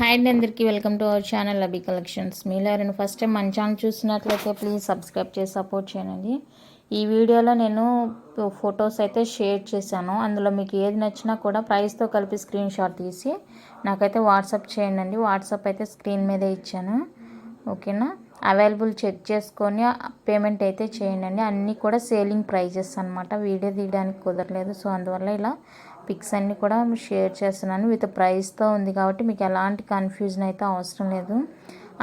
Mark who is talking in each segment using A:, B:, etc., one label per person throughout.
A: Hi అండి అందరికీ welcome to our channel Abi collections మీలో ఎవరైనా ఫస్ట్ టైం మన ఛానల్ చూసినట్లయితే ప్లీజ్ సబ్స్క్రైబ్ చేసి సపోర్ట్ చేయండి. ఈ వీడియోలో నేను ఫొటోస్ అయితే షేర్ చేశాను. అందులో మీకు ఏది నచ్చినా కూడా ప్రైస్తో కలిపి స్క్రీన్ షాట్ తీసి నాకైతే వాట్సాప్ చేయండి. వాట్సాప్ అయితే స్క్రీన్ మీదే ఇచ్చాను. ఓకేనా అవైలబుల్ చెక్ చేసుకొని పేమెంట్ అయితే చేయండి. అన్నీ కూడా సేలింగ్ ప్రైజెస్ అనమాట వీడియో తీయడానికి కుదరలేదు. సో అందువల్ల ఇలా పిక్స్ అన్నీ కూడా షేర్ చేస్తున్నాను. విత్ ప్రైస్తో ఉంది కాబట్టి మీకు ఎలాంటి కన్ఫ్యూజన్ అయితే అవసరం లేదు.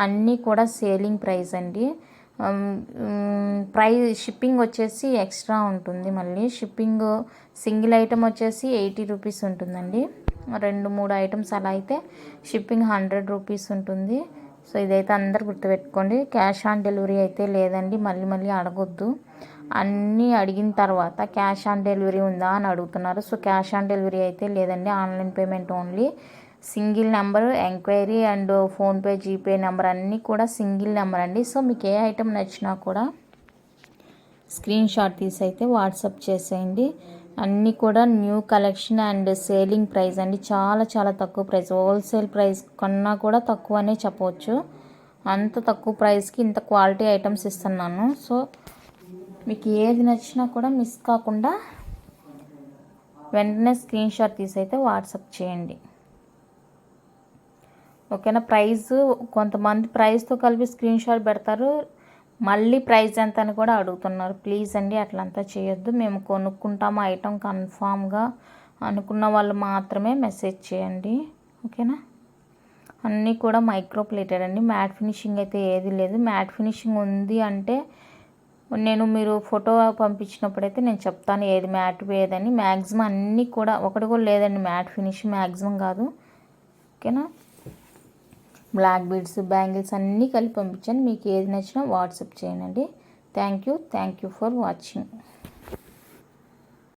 A: అన్నీ కూడా సేలింగ్ ప్రైస్ అండి. ప్రైస్ షిప్పింగ్ వచ్చేసి ఎక్స్ట్రా ఉంటుంది మళ్ళీ. షిప్పింగ్ సింగిల్ ఐటమ్ వచ్చేసి ఎయిటీ రూపీస్ ఉంటుందండి. రెండు మూడు ఐటమ్స్ అలా అయితే షిప్పింగ్ హండ్రెడ్ రూపీస్ ఉంటుంది. సో ఇదైతే అందరు గుర్తుపెట్టుకోండి. క్యాష్ ఆన్ డెలివరీ అయితే లేదండి. మళ్ళీ మళ్ళీ అడగొద్దు. అన్నీ అడిగిన తర్వాత క్యాష్ ఆన్ డెలివరీ ఉందా అని అడుగుతున్నారు. సో క్యాష్ ఆన్ డెలివరీ అయితే లేదండి. Online payment only. Single number enquiry and PhonePe GPay number అన్నీ కూడా సింగిల్ నెంబర్ అండి. సో మీకు ఏ ఐటెం నచ్చినా కూడా స్క్రీన్ షాట్ తీసి అయితే వాట్సాప్ చేసేయండి. అన్నీ కూడా new collection and selling price అండి. చాలా చాలా తక్కువ ప్రైస్. హోల్సేల్ ప్రైస్ కన్నా కూడా తక్కువనే చెప్పవచ్చు. అంత తక్కువ ప్రైస్కి ఇంత క్వాలిటీ ఐటమ్స్ ఇస్తున్నాను. సో మీకు ఏది నచ్చినా కూడా మిస్ కాకుండా వెంటనే స్క్రీన్ షాట్ తీసి అయితే వాట్సాప్ చేయండి. ఓకేనా? ప్రైస్ కొంతమంది ప్రైస్తో కలిపి స్క్రీన్ షాట్ పెడతారు. మళ్ళీ ప్రైస్ ఎంత అని కూడా అడుగుతున్నారు. ప్లీజ్ అండి అట్లంతా చేయొద్దు. మేము కొనుక్కుంటాము ఐటమ్ కన్ఫామ్గా అనుకున్న వాళ్ళు మాత్రమే మెసేజ్ చేయండి. ఓకేనా? అన్నీ కూడా మైక్రో ప్లేటెడ్ అండి. మ్యాట్ ఫినిషింగ్ అయితే ఏది లేదు. మ్యాట్ ఫినిషింగ్ ఉంది అంటే నేను మీరు ఫోటో పంపించినప్పుడైతే నేను చెప్తాను ఏది మ్యాట్ ఏదని. మ్యాక్సిమం అన్నీ కూడా ఒకటి కూడా లేదండి మ్యాట్ ఫినిష్ మ్యాక్సిమం కాదు. ఓకేనా? బ్లాక్ బీడ్స్ బ్యాంగిల్స్ అన్నీ కలిపి పంపించాను. మీకు ఏది నచ్చినా వాట్సాప్ చేయండి. Thank you. Thank you for watching.